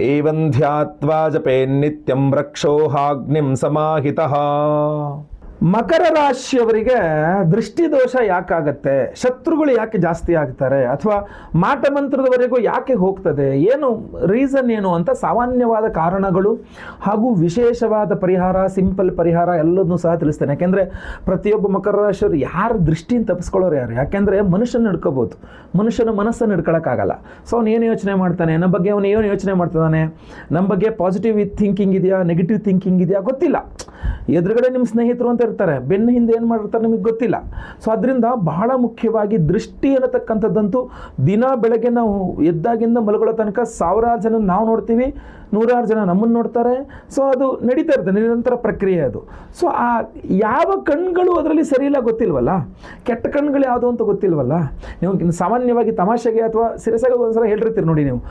एवं ध्यात्वा जपेन्नित्यं रक्षोहाग्निं समाहितः ಮಕರ ರಾಶಿಯವರಿಗೆ ದೃಷ್ಟಿದೋಷ ಯಾಕಾಗತ್ತೆ? ಶತ್ರುಗಳು ಯಾಕೆ ಜಾಸ್ತಿ ಆಗ್ತಾರೆ? ಅಥವಾ ಮಾಟ ಮಂತ್ರದವರೆಗೂ ಯಾಕೆ ಹೋಗ್ತದೆ? ಏನು ರೀಸನ್ ಏನು ಅಂತ ಸಾಮಾನ್ಯವಾದ ಕಾರಣಗಳು ಹಾಗೂ ವಿಶೇಷವಾದ ಪರಿಹಾರ ಸಿಂಪಲ್ ಪರಿಹಾರ ಎಲ್ಲದನ್ನೂ ಸಹ ತಿಳಿಸ್ತೇನೆ. ಯಾಕೆಂದರೆ ಪ್ರತಿಯೊಬ್ಬ ಮಕರ ರಾಶಿಯವರು ಯಾರ ದೃಷ್ಟಿಯಿಂದ ತಪ್ಪಿಸ್ಕೊಳ್ಳೋರು ಯಾರು? ಯಾಕೆಂದರೆ ಮನುಷ್ಯನ ಹಿಡ್ಕೋಬೋದು ಮನುಷ್ಯನ ಮನಸ್ಸನ್ನು ಹಿಡ್ಕೊಳಕ್ಕಾಗಲ್ಲ ಸೊ ಅವನು ಏನು ಯೋಚನೆ ಮಾಡ್ತಾನೆ? ನಮ್ಮ ಬಗ್ಗೆ ಅವನು ಏನು ಯೋಚನೆ ಮಾಡ್ತಾನೆ ನಮ್ಮ ಬಗ್ಗೆ ಪಾಸಿಟಿವ್ ಥಿಂಕಿಂಗ್ ಇದೆಯಾ? ನೆಗೆಟಿವ್ ಥಿಂಕಿಂಗ್ ಇದೆಯಾ? ಗೊತ್ತಿಲ್ಲ. ಎದುರುಗಡೆ ನಿಮ್ಮ ಸ್ನೇಹಿತರು ಅಂತ ಇರ್ತಾರೆ, ಬೆನ್ನ ಹಿಂದೆ ಏನು ಮಾಡಿರ್ತಾರೆ ನಿಮಗೆ ಗೊತ್ತಿಲ್ಲ. ಸೊ ಅದರಿಂದ ಬಹಳ ಮುಖ್ಯವಾಗಿ ದೃಷ್ಟಿ ಅನ್ನತಕ್ಕಂಥದ್ದಂತೂ ದಿನ ಬೆಳಗ್ಗೆ ನಾವು ಎದ್ದಾಗಿಂದ ಮಲಗೊಳ್ಳೋ ತನಕ ಸಾವಿರಾರು ಜನ ನಾವು ನೋಡ್ತೀವಿ. ನೂರಾರು ಜನ ನಮ್ಮನ್ನು ನೋಡ್ತಾರೆ. ಸೊ ಅದು ನಡೀತಾ ಇರ್ತದೆ ನಿರಂತರ ಪ್ರಕ್ರಿಯೆ ಅದು. ಸೊ ಆ ಯಾವ ಕಣ್ಗಳು ಅದರಲ್ಲಿ ಸರಿ ಇಲ್ಲ ಗೊತ್ತಿಲ್ವಲ್ಲ? ಕೆಟ್ಟ ಕಣ್ಗಳು ಯಾವುದು ಅಂತ ಗೊತ್ತಿಲ್ವಲ್ಲ? ನೀವು ಸಾಮಾನ್ಯವಾಗಿ ತಮಾಷೆಗೆ ಅಥವಾ ಸಿರಸಾಗಿ ಒಂದ್ಸಲ ಹೇಳಿರ್ತೀರಿ ನೋಡಿ ನೀವು.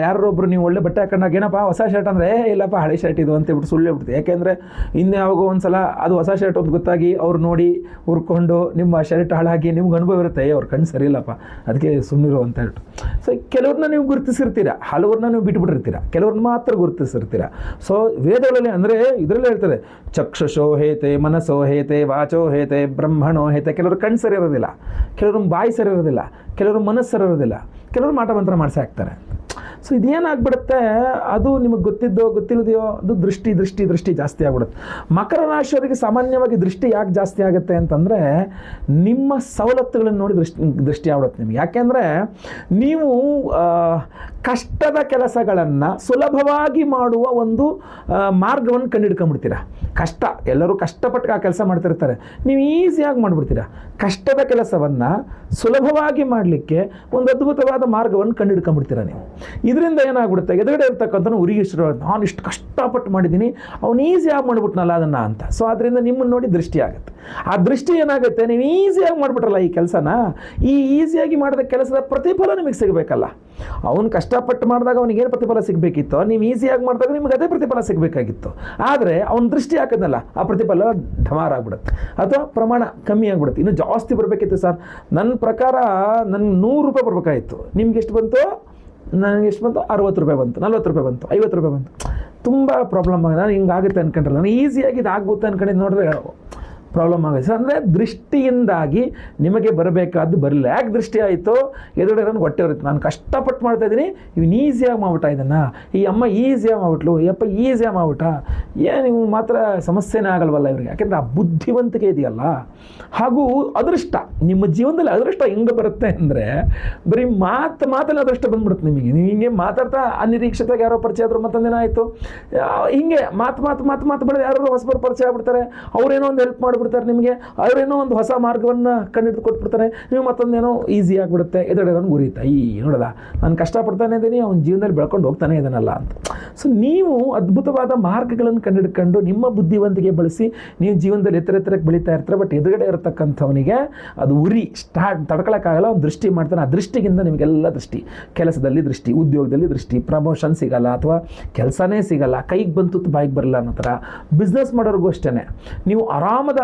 ಯಾರೊಬ್ಬರು ನೀವು ಒಳ್ಳೆ ಬಟ್ಟೆ ಹಾಕೊಂಡಾಗ, ಏನಪ್ಪ ಹೊಸ ಶರ್ಟ್ ಅಂದರೆ, ಏ, ಇಲ್ಲಪ್ಪ, ಹಳೆ ಶರ್ಟ್ ಇದು ಅಂತ ಹೇಳ್ಬಿಟ್ಟು ಸುಳ್ಳು ಯಾಕೆಂದರೆ ಇನ್ನು ಯಾವಾಗೋ ಒಂದ್ಸಲ ಅದು ಹೊಸ ಶರ್ಟ್ ಒಂದು ಗೊತ್ತಾಗಿ ಅವ್ರು ನೋಡಿ ಹುರ್ಕೊಂಡು ನಿಮ್ಮ ಶರ್ಟ್ ಹಾಳಾಗಿ ನಿಮ್ಗೆ ಅನುಭವ ಇರುತ್ತೆ ಅವ್ರ ಕಣ್ಣು ಸರಿಯಿಲ್ಲಪ್ಪ ಅದಕ್ಕೆ ಸುಮ್ಮನಿರು ಅಂತ ಹೇಳ್ಬಿಟ್ಟು. ಸೊ ಕೆಲವ್ರನ್ನ ನೀವು ಗುರುತಿಸಿರ್ತೀರ. ಹಲವ್ರನ್ನ ನೀವು ಬಿಟ್ಬಿಟ್ಟಿರ್ತೀರ. ಕೆಲವ್ರನ್ನ ಮಾತ್ರ ಗುರುತಿಸಿರ್ತೀರ. ಸೊ ವೇದಗಳಲ್ಲಿ ಅಂದರೆ ಇದರಲ್ಲಿ ಹೇಳ್ತಾರೆ, ಚಕ್ಷುಷೋ ಹೇತೆ ಮನಸ್ಸೋ ಹೇತೆ ವಾಚೋ ಹೇತೆ ಬ್ರಹ್ಮಣೋ ಹೇತೆ. ಕೆಲವರು ಕಣ್ಣು ಸರಿ ಇರೋದಿಲ್ಲ, ಕೆಲವರು ಬಾಯಿ ಸರಿ ಇರೋದಿಲ್ಲ, ಕೆಲವರು ಮನಸ್ಸು ಸರಿ ಇರೋದಿಲ್ಲ, ಕೆಲವರು ಮಾಟ ಮಂತ್ರ ಮಾಡಿಸಿ ಹಾಕ್ತಾರೆ ಸೊ ಇದೇನಾಗ್ಬಿಡುತ್ತೆ? ಅದು ನಿಮಗೆ ಗೊತ್ತಿದ್ದೋ, ಗೊತ್ತಿಲ್ಲದೆಯೋ, ಅದು ದೃಷ್ಟಿ ದೃಷ್ಟಿ ದೃಷ್ಟಿ ಜಾಸ್ತಿ ಆಗ್ಬಿಡುತ್ತೆ. ಮಕರ ರಾಶಿಯವರಿಗೆ ಸಾಮಾನ್ಯವಾಗಿ ದೃಷ್ಟಿ ಯಾಕೆ ಜಾಸ್ತಿ ಆಗುತ್ತೆ ಅಂತಂದರೆ, ನಿಮ್ಮ ಸವಲತ್ತುಗಳನ್ನು ನೋಡಿ ದೃಷ್ಟಿ ದೃಷ್ಟಿ ಆಗ್ಬಿಡುತ್ತೆ ನಿಮಗೆ. ಯಾಕೆಂದರೆ, ನೀವು ಕಷ್ಟದ ಕೆಲಸಗಳನ್ನು ಸುಲಭವಾಗಿ ಮಾಡುವ ಒಂದು ಮಾರ್ಗವನ್ನು ಕಂಡುಹಿಡ್ಕೊಂಡ್ಬಿಡ್ತೀರಾ? ಕಷ್ಟ, ಎಲ್ಲರೂ ಕಷ್ಟಪಟ್ಟು ಆ ಕೆಲಸ ಮಾಡ್ತಿರ್ತಾರೆ. ನೀವು ಈಸಿಯಾಗಿ ಮಾಡಿಬಿಡ್ತೀರಾ? ಕಷ್ಟದ ಕೆಲಸವನ್ನು ಸುಲಭವಾಗಿ ಮಾಡಲಿಕ್ಕೆ ಒಂದು ಅದ್ಭುತವಾದ ಮಾರ್ಗವನ್ನು ಕಂಡುಹಿಡ್ಕೊಂಡ್ಬಿಡ್ತೀರ ನೀವು. ಇದರಿಂದ ಏನಾಗ್ಬಿಡುತ್ತೆ? ಎದುರುಗಡೆ ಇರ್ತಕ್ಕಂಥ ಉರಿಗೆ ಶುರು ನಾನು ಇಷ್ಟು ಕಷ್ಟಪಟ್ಟು ಮಾಡಿದ್ದೀನಿ, ಅವ್ನು ಈಸಿಯಾಗಿ ಮಾಡಿಬಿಟ್ನಲ್ಲ ಅದನ್ನು ಅಂತ. ಸೊ ಅದರಿಂದ ನಿಮ್ಮನ್ನು ನೋಡಿ ದೃಷ್ಟಿ ಆಗುತ್ತೆ. ಆ ದೃಷ್ಟಿ ಏನಾಗುತ್ತೆ? ನೀವು ಈಸಿಯಾಗಿ ಮಾಡಿಬಿಟ್ರಲ್ಲ ಈ ಕೆಲಸನ? ಈ ಈಸಿಯಾಗಿ ಮಾಡಿದ ಕೆಲಸದ ಪ್ರತಿಫಲ ನಿಮಗೆ ಸಿಗಬೇಕಲ್ಲ. ಅವನು ಕಷ್ಟಪಟ್ಟು ಮಾಡಿದಾಗ ಅವನಿಗೇನು ಪ್ರತಿಫಲ ಸಿಗಬೇಕಿತ್ತು? ನೀವು ಈಸಿಯಾಗಿ ಮಾಡಿದಾಗ ನಿಮಗೆ ಅದೇ ಪ್ರತಿಫಲ ಸಿಗಬೇಕಾಗಿತ್ತು. ಆದರೆ ಅವನ ದೃಷ್ಟಿ ಹಾಕೋದಲ್ಲ ಆ ಪ್ರತಿಫಲ ಢಮಾರ ಆಗ್ಬಿಡುತ್ತೆ ಅಥವಾ ಪ್ರಮಾಣ ಕಮ್ಮಿ ಆಗಿಬಿಡುತ್ತೆ. ಇನ್ನು ಜಾಸ್ತಿ ಬರಬೇಕಿತ್ತು ಸರ್. ನನ್ನ ಪ್ರಕಾರ ನನಗೆ ನೂರು ರೂಪಾಯಿ ಬರಬೇಕಾಗಿತ್ತು ನಿಮ್ಗೆ ಎಷ್ಟು ಬಂತು? ನನಗೆ ಎಷ್ಟು ಬಂತು? ಅರವತ್ತು ರೂಪಾಯಿ ಬಂತು. ನಲ್ವತ್ತು ರೂಪಾಯಿ ಬಂತು. ಐವತ್ತು ರೂಪಾಯಿ ಬಂತು. ತುಂಬ ಪ್ರಾಬ್ಲಮ್ ಆಗಿದೆ. ನಾನು ಹಿಂಗಾಗುತ್ತೆ ಅನ್ಕೊಂಡ್ರೆ ನಾನು ಈಸಿಯಾಗಿ ಇದು ಆಗುತ್ತೆ ಅನ್ಕೊಂಡಿದ್ದು ನೋಡಿದ್ರೆ ಪ್ರಾಬ್ಲಮ್ ಆಗುತ್ತೆ. ಅಂದರೆ ದೃಷ್ಟಿಯಿಂದಾಗಿ ನಿಮಗೆ ಬರಬೇಕಾದ್ದು ಬರಲಿಲ್ಲ. ಯಾಕೆ ದೃಷ್ಟಿ ಆಯಿತು? ಎದುರುಗಡೆ ನನಗೆ ಹೊಟ್ಟೆ ಬರುತ್ತೆ ನಾನು ಕಷ್ಟಪಟ್ಟು ಮಾಡ್ತಾ ಇದ್ದೀನಿ. ಇವನು ಈಸಿಯಾಗಿ ಮಾಡ್ಬಿಟ್ಟ ಇದನ್ನು ಈ ಅಮ್ಮ ಈಸಿಯಾಗಿ ಮಾಡ್ಬಿಟ್ಲು. ಈ ಅಪ್ಪ ಈಸಿಯಾಗಿ ಮಾಡ್ಬಿಟ್ಟ. ಏನು ಇವು ಮಾತ್ರ ಸಮಸ್ಯೆನೇ ಆಗಲ್ವಲ್ಲ ಇವ್ರಿಗೆ. ಯಾಕೆಂದರೆ ಆ ಬುದ್ಧಿವಂತಿಕೆ ಇದೆಯಲ್ಲ. ಹಾಗೂ ಅದೃಷ್ಟ. ನಿಮ್ಮ ಜೀವನದಲ್ಲಿ ಅದೃಷ್ಟ ಹೆಂಗೆ ಬರುತ್ತೆ ಅಂದರೆ ಬರೀ ಮಾತು ಮಾತಲ್ಲಿ ಅದೃಷ್ಟ ಬಂದ್ಬಿಡುತ್ತೆ ನಿಮಗೆ. ನೀವು ಹಿಂಗೆ ಮಾತಾಡ್ತಾ ಅನಿರೀಕ್ಷಿತವಾಗಿ ಯಾರೋ ಪರಿಚಯ ಆದರೂ ಮತ್ತೊಂದಿನ ಆಯಿತು. ಹಿಂಗೆ ಮಾತು ಮಾತು ಮಾತು ಮಾತು ಮಾಡಿದ್ರೆ ಯಾರೋ ಹೊಸಬರು ಪರಿಚಯ ಆಗ್ಬಿಡ್ತಾರೆ. ಅವರೇನೋ ಒಂದು ಹೆಲ್ಪ್ ಮಾಡಿಬಿಡ್ತಾರೆ ನಿಮಗೆ. ಅವರೇನೋ ಒಂದು ಹೊಸ ಮಾರ್ಗವನ್ನು ಕಂಡುಹಿಡಿದು ಕೊಟ್ಬಿಡ್ತಾರೆ. ನೀವು ಮತ್ತೊಂದೇನೋ ಈಸಿ ಆಗಿಬಿಡುತ್ತೆ. ಎದುರುಗಡೆ ಗುರಿತಾ ಈ ನೋಡಲ್ಲ. ನಾನು ಕಷ್ಟಪಡ್ತಾನೆ ಇದ್ದೀನಿ, ಅವ್ನ ಜೀವನದಲ್ಲಿ ಬೆಳ್ಕೊಂಡು ಹೋಗ್ತಾನೆ ಇದ್ದಾನಲ್ಲ ಅಂತ. ಸೊ ನೀವು ಅದ್ಭುತವಾದ ಮಾರ್ಗಗಳನ್ನು ಕಂಡುಹಿಡ್ಕೊಂಡು ನಿಮ್ಮ ಬುದ್ಧಿವಂತಿಗೆ ಬಳಸಿ ನೀವು ಜೀವನದಲ್ಲಿ ಎತ್ತರ ಎತ್ತರಕ್ಕೆ ಬೆಳೀತಾ ಇರ್ತಾರೆ. ಬಟ್ ಎದುರುಗಡೆ ಇರತಕ್ಕಂಥವನಿಗೆ ಅದು ಉರಿ, ಸ್ಟಾರ್ಟ್ ತಡ್ಕೊಳಕ್ಕಾಗಲ್ಲ. ಅವ್ನು ದೃಷ್ಟಿ ಮಾಡ್ತಾನೆ. ಆ ದೃಷ್ಟಿಗಿಂತ ನಿಮಗೆಲ್ಲ ದೃಷ್ಟಿ. ಕೆಲಸದಲ್ಲಿ ದೃಷ್ಟಿ, ಉದ್ಯೋಗದಲ್ಲಿ ದೃಷ್ಟಿ ಪ್ರಮೋಷನ್ ಸಿಗಲ್ಲ ಅಥವಾ ಕೆಲಸನೇ ಸಿಗಲ್ಲ. ಕೈಗೆ ಬಂತು, ಬಾಯಿಗೆ ಬರಲ್ಲ ಅನ್ನೋ ಥರ. ಬಿಸ್ನೆಸ್ ಮಾಡೋರಿಗೂ ಅಷ್ಟೇ ನೀವು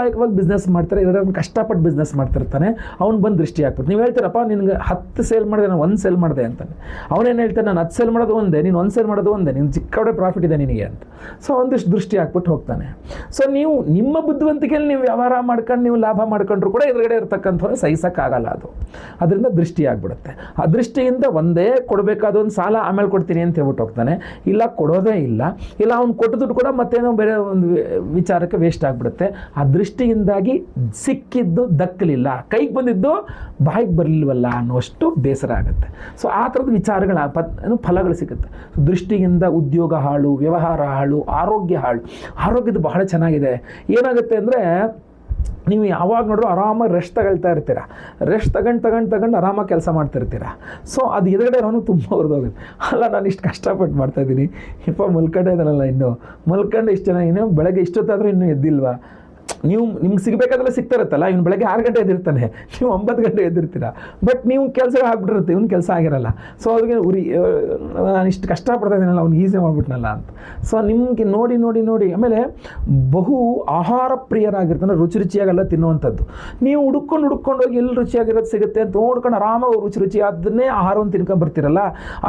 ಆರಾಮದಾಯಕವಾಗಿ ಬಿಸ್ನೆಸ್ ಮಾಡ್ತಾರೆ ಅವ್ನು ಕಷ್ಟಪಟ್ಟು ಬಿಸ್ನೆಸ್ ಮಾಡ್ತಿರ್ತಾನೆ, ಅವ್ನು ಬಂದು ದೃಷ್ಟಿ ಹಾಕ್ಬಿಟ್ಟು ನೀವು ಹೇಳ್ತೀರಪ್ಪ, ನಿನಗೆ ಹತ್ತು ಸೇಲ್ ಮಾಡಿದೆ, ನಾನು ಒಂದು ಸೇಲ್ ಮಾಡಿದೆ ಅಂತಾನೆ. ಅವನೇನು ಹೇಳ್ತಾನೆ, ನಾನು ಹತ್ತು ಸೇಲ್ ಮಾಡೋದು ಒಂದೇ, ನೀನು ಒಂದು ಸೇಲ್ ಮಾಡೋದು ಒಂದೇ, ನೀನು ಚಿಕ್ಕವಡೆ ಪ್ರಾಫಿಟ್ ಇದೆ ನಿನಗೆ ಅಂತ. ಸೊ ಒಂದಿಷ್ಟು ದೃಷ್ಟಿ ಹಾಕ್ಬಿಟ್ಟು ಹೋಗ್ತಾನೆ. ಸೊ ನೀವು ನಿಮ್ಮ ಬುದ್ಧಿವಂತಿಕೆಯಲ್ಲಿ ನೀವು ವ್ಯವಹಾರ ಮಾಡ್ಕೊಂಡು, ನೀವು ಲಾಭ ಮಾಡ್ಕೊಂಡ್ರು ಕೂಡ ಎದುರುಗಡೆ ಇರತಕ್ಕಂಥವ್ರು ಸಹಿಸೋಕ್ಕಾಗಲ್ಲ ಅದು. ಅದರಿಂದ ದೃಷ್ಟಿ ಆಗ್ಬಿಡುತ್ತೆ. ಆ ದೃಷ್ಟಿಯಿಂದ ಒಂದೇ ಕೊಡಬೇಕಾದ ಒಂದು ಸಾಲ ಆಮೇಲೆ ಕೊಡ್ತೀನಿ ಅಂತ ಹೇಳ್ಬಿಟ್ಟು ಹೋಗ್ತಾನೆ. ಇಲ್ಲ, ಕೊಡೋದೇ ಇಲ್ಲ. ಇಲ್ಲ, ಅವ್ನು ಕೊಟ್ಟು ದುಡ್ಡು ಕೂಡ ಮತ್ತೇನೋ ಬೇರೆ ಒಂದು ವಿಚಾರಕ್ಕೆ ವೇಸ್ಟ್ ಆಗಿಬಿಡುತ್ತೆ. ಆ ದೃಷ್ಟಿಯಿಂದಾಗಿ ಸಿಕ್ಕಿದ್ದು ದಕ್ಕಲಿಲ್ಲ. ಕೈಗೆ ಬಂದಿದ್ದು ಬಾಯಿಗೆ ಬರಲಿಲ್ವಲ್ಲ ಅನ್ನುವಷ್ಟು ಬೇಸರ ಆಗುತ್ತೆ. ಸೊ ಆ ಥರದ ವಿಚಾರಗಳ ಫಲಗಳು ಸಿಗುತ್ತೆ. ದೃಷ್ಟಿಯಿಂದ ಉದ್ಯೋಗ ಹಾಳು, ವ್ಯವಹಾರ ಹಾಳು, ಆರೋಗ್ಯ ಹಾಳು ಆರೋಗ್ಯದ ಬಹಳ ಚೆನ್ನಾಗಿದೆ. ಏನಾಗುತ್ತೆ ಅಂದರೆ, ನೀವು ಯಾವಾಗ ನೋಡ್ರು ಆರಾಮಾಗಿ ರೆಸ್ಟ್ ತಗೊಳ್ತಾ ಇರ್ತೀರ. ರೆಸ್ಟ್ ತಗೊಂಡು ತಗೊಂಡು ತಗೊಂಡು ಆರಾಮಾಗಿ ಕೆಲಸ ಮಾಡ್ತಿರ್ತೀರ ಸೊ ಅದು ಎದುರುಗಡೆ ಅವನು ತುಂಬ ಹೊರದೋಗುತ್ತೆ ಅಲ್ಲ, ನಾನು ಇಷ್ಟು ಕಷ್ಟಪಟ್ಟು ಮಾಡ್ತಾಯಿದ್ದೀನಿ ಇಪ್ಪ, ಮಲ್ಕೊಂಡೇ ಇದ್ದಾನಲ್ಲ ಇನ್ನು. ಮಲ್ಕೊಂಡು ಇಷ್ಟು ಜನ ಇನ್ನು, ಬೆಳಗ್ಗೆ ಇಷ್ಟೊತ್ತಾದರೂ ಇನ್ನೂ ಎದ್ದಿಲ್ವಾ? ನೀವು ನಿಮ್ಗೆ ಸಿಗಬೇಕಾದ್ರೆ ಸಿಗ್ತಾ ಇರುತ್ತಲ್ಲ ಇವ್ನು ಬೆಳಗ್ಗೆ ಆರು ಗಂಟೆ ಎದ್ದಿರ್ತಾನೆ. ನೀವು ಒಂಬತ್ತು ಗಂಟೆ ಎದ್ದಿರ್ತೀರ. ಬಟ್ ನೀವು ಕೆಲಸ ಆಗ್ಬಿಟ್ಟಿರುತ್ತೆ, ಇವ್ನು ಕೆಲಸ ಆಗಿರಲ್ಲ. ಸೊ ಅವ್ರಿಗೆ ಉರಿ ನಾನು ಇಷ್ಟು ಕಷ್ಟಪಡ್ತಾ ಇದ್ದೀನಲ್ಲ, ಅವ್ನು ಈಸಿ ಮಾಡಿಬಿಟ್ನಲ್ಲ ಅಂತ. ಸೊ ನಿಮಗೆ ನೋಡಿ ನೋಡಿ ನೋಡಿ, ಆಮೇಲೆ ಬಹು ಆಹಾರ ಪ್ರಿಯರಾಗಿರ್ತಾನೆ, ರುಚಿ ರುಚಿಯಾಗೆಲ್ಲ ತಿನ್ನುವಂಥದ್ದು. ನೀವು ಹುಡ್ಕೊಂಡು ಹುಡ್ಕೊಂಡು ಹೋಗಿ ಎಲ್ಲಿ ರುಚಿಯಾಗಿರೋದು ಸಿಗುತ್ತೆ ಅಂತ ನೋಡ್ಕೊಂಡು ಆರಾಮಾಗಿ ರುಚಿ ರುಚಿ ಅದನ್ನೇ ಆಹಾರವನ್ನು ತಿನ್ಕೊಂಡು ಬರ್ತೀರಲ್ಲ,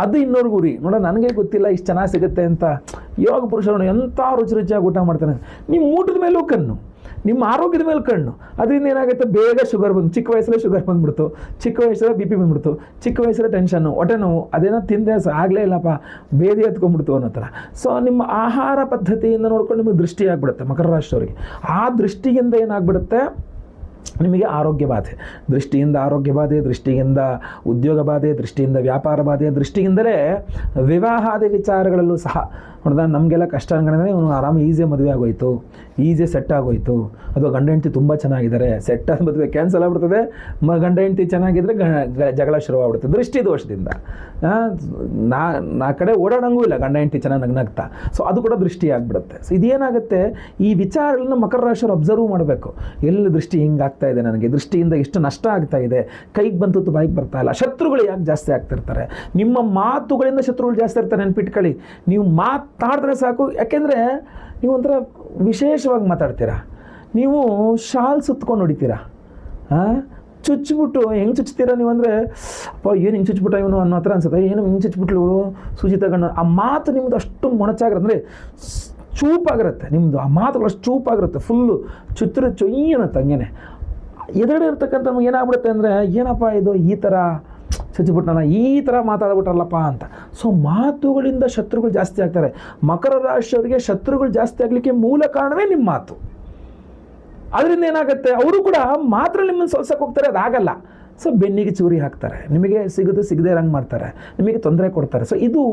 ಅದು ಇನ್ನೊರ್ಗೆ ಗುರಿ ನೋಡ, ನನಗೆ ಗೊತ್ತಿಲ್ಲ ಇಷ್ಟು ಚೆನ್ನಾಗಿ ಸಿಗುತ್ತೆ ಅಂತ. ಯೋಗ ಪುರುಷರು ಎಂಥ ರುಚಿ ರುಚಿಯಾಗಿ ಊಟ ಮಾಡ್ತಾನೆ ನಿಮ್ಮ ಊಟದ ಮೇಲೂ ಕಣ್ಣು. ನಿಮ್ಮ ಆರೋಗ್ಯದ ಮೇಲೆ ಕಣ್ಣು. ಅದರಿಂದ ಏನಾಗುತ್ತೆ? ಬೇಗ ಶುಗರ್ ಬಂದು, ಚಿಕ್ಕ ವಯಸ್ಸಲ್ಲೇ ಶುಗರ್ ಬಂದ್ಬಿಡ್ತು. ಚಿಕ್ಕ ವಯಸ್ಸಲ್ಲೇ ಬಿ ಪಿ ಬಂದ್ಬಿಡ್ತು. ಚಿಕ್ಕ ವಯಸ್ಸಲ್ಲೇ ಟೆನ್ಷನ್ನು ಹೊಟ್ಟೆ ನೋವು, ಅದೇನೋ ತಿಂದೆ ಆಗಲೇ ಇಲ್ಲಪ್ಪ, ಬೇದಿ ಎತ್ಕೊಂಡ್ಬಿಡ್ತು ಅನ್ನೋ ಥರ. ಸೊ ನಿಮ್ಮ ಆಹಾರ ಪದ್ಧತಿಯಿಂದ ನೋಡ್ಕೊಂಡು ನಿಮಗೆ ದೃಷ್ಟಿ ಆಗ್ಬಿಡುತ್ತೆ ಮಕರ ರಾಶಿಯವರಿಗೆ. ಆ ದೃಷ್ಟಿಯಿಂದ ಏನಾಗ್ಬಿಡುತ್ತೆ? ನಿಮಗೆ ಆರೋಗ್ಯ ಬಾಧೆ. ದೃಷ್ಟಿಯಿಂದ ಆರೋಗ್ಯ ಬಾಧೆ, ದೃಷ್ಟಿಯಿಂದ ಉದ್ಯೋಗ ಬಾಧೆ, ದೃಷ್ಟಿಯಿಂದ ವ್ಯಾಪಾರ ಬಾಧೆ, ದೃಷ್ಟಿಯಿಂದಲೇ ವಿವಾಹಾದಿ ವಿಚಾರಗಳಲ್ಲೂ ಸಹ ನೋಡಿದ ನಮಗೆಲ್ಲ ಕಷ್ಟ ಅನ್ಕೊಂಡ್ರೆ ಇವನು ಆರಾಮ ಈಸಿಯಾಗಿ ಮದುವೆ ಆಗೋಯ್ತು. ಈಸಿಯಾಗಿ ಸೆಟ್ ಆಗೋಯ್ತು. ಅಥವಾ ಗಂಡ ಹೆಂಡತಿ ತುಂಬ ಚೆನ್ನಾಗಿದ್ದಾರೆ. ಸೆಟ್ ಆದ ಮದುವೆ ಕ್ಯಾನ್ಸಲ್ ಆಗ್ಬಿಡ್ತದೆ. ಮ ಗಂಡ ಹೆಂಡತಿ ಚೆನ್ನಾಗಿದ್ದರೆ ಜಗಳ ಶುರುವಾಗ್ಬಿಡುತ್ತೆ ದೃಷ್ಟಿ ದೋಷದಿಂದ. ನಾ ನಾ ಕಡೆ ಓಡಾಡಂಗೂ ಇಲ್ಲ ಗಂಡ ಹೆಂಡತಿ ಚೆನ್ನಾಗಿ ನಗ್ನಗ್ತಾ. ಸೊ ಅದು ಕೂಡ ದೃಷ್ಟಿ ಆಗಿಬಿಡುತ್ತೆ. ಸೊ ಇದೇನಾಗುತ್ತೆ? ಈ ವಿಚಾರಗಳನ್ನ ಮಕರ ರಾಶಿಯವರು ಅಬ್ಸರ್ವ್ ಮಾಡಬೇಕು. ಎಲ್ಲಿ ದೃಷ್ಟಿ ಹಿಂಗಾಗ್ತಾ ಇದೆ ನನಗೆ? ದೃಷ್ಟಿಯಿಂದ ಎಷ್ಟು ನಷ್ಟ ಆಗ್ತಾ ಇದೆ? ಕೈಗೆ ಬಂತು ಬಾಯಿಗೆ ಬರ್ತಾ ಇಲ್ಲ. ಶತ್ರುಗಳು ಯಾಕೆ ಜಾಸ್ತಿ ಆಗ್ತಿರ್ತಾರೆ? ನಿಮ್ಮ ಮಾತುಗಳಿಂದ ಶತ್ರುಗಳು ಜಾಸ್ತಿ ಇರ್ತಾರೆ ನೆನ್ಪಿಟ್ಕೊಳ್ಳಿ. ನೀವು ಮಾತಾಡಿದ್ರೆ ಸಾಕು. ಯಾಕೆಂದರೆ ನೀವು ಒಂಥರ ವಿಶೇಷವಾಗಿ ಮಾತಾಡ್ತೀರಾ? ನೀವು ಶಾಲ್ ಸುತ್ಕೊಂಡು ಹೊಡಿತೀರಾ? ಚುಚ್ಚಿಬಿಟ್ಟು ಹೆಂಗೆ ಚುಚ್ತೀರಾ ನೀವು ಅಂದರೆ ಅಪ್ಪ, ಏನು ಹಿಂಗೆ ಚುಚ್ಬಿಟ್ಟ ಇವನು ಅನ್ನೋ ಹತ್ರ ಅನ್ಸುತ್ತೆ. ಏನು ಹಿಂಗೆ ಚುಚ್ಚಿಬಿಟ್ಲು ಸುಜಿತ ಗಣ್ಣ ಆ ಮಾತು ನಿಮ್ಮದು ಅಷ್ಟು ಮೊಣಚಾಗಿರುತ್ತೆ. ಅಂದರೆ ಚೂಪಾಗಿರುತ್ತೆ. ನಿಮ್ಮದು ಆ ಮಾತುಗಳು ಅಷ್ಟು ಚೂಪಾಗಿರುತ್ತೆ. ಫುಲ್ಲು ಚುತ್ರ ಚೊಯ್ಯನತ್ತೆ ಹಂಗೇನೆ. ಎದುರುಗಡೆ ಇರ್ತಕ್ಕಂಥ ನಮ್ಗೆ ಏನಾಗ್ಬಿಡುತ್ತೆ ಅಂದರೆ, ಏನಪ್ಪ ಇದು ಈ ಥರ ಚುಚ್ಚಿಬಿಟ್ನಲ್ಲ ಈ ಥರ ಮಾತಾಡ್ಬಿಟ್ರಲ್ಲಪ್ಪ ಅಂತ. ಸೊ ಮಾತುಗಳಿಂದ ಶತ್ರುಗಳು ಜಾಸ್ತಿ ಆಗ್ತಾರೆ. ಮಕರ ರಾಶಿಯವರಿಗೆ ಶತ್ರುಗಳು ಜಾಸ್ತಿ ಆಗಲಿಕ್ಕೆ ಮೂಲ ಕಾರಣವೇ ನಿಮ್ಮ ಮಾತು. ಅದರಿಂದ ಏನಾಗುತ್ತೆ? ಅವರು ಕೂಡ ಮಾತ್ರ ನಿಮ್ಮನ್ನು ಸೋಲ್ಸಕ್ಕೆ ಹೋಗ್ತಾರೆ, ಅದಾಗಲ್ಲ. ಸೊ ಬೆನ್ನಿಗೆ ಚೂರಿ ಹಾಕ್ತಾರೆ. ನಿಮಗೆ ಸಿಗೋದು ಸಿಗದೇ ಇರಂಗೆ ಮಾಡ್ತಾರೆ. ನಿಮಗೆ ತೊಂದರೆ ಕೊಡ್ತಾರೆ. ಸೊ ಇದು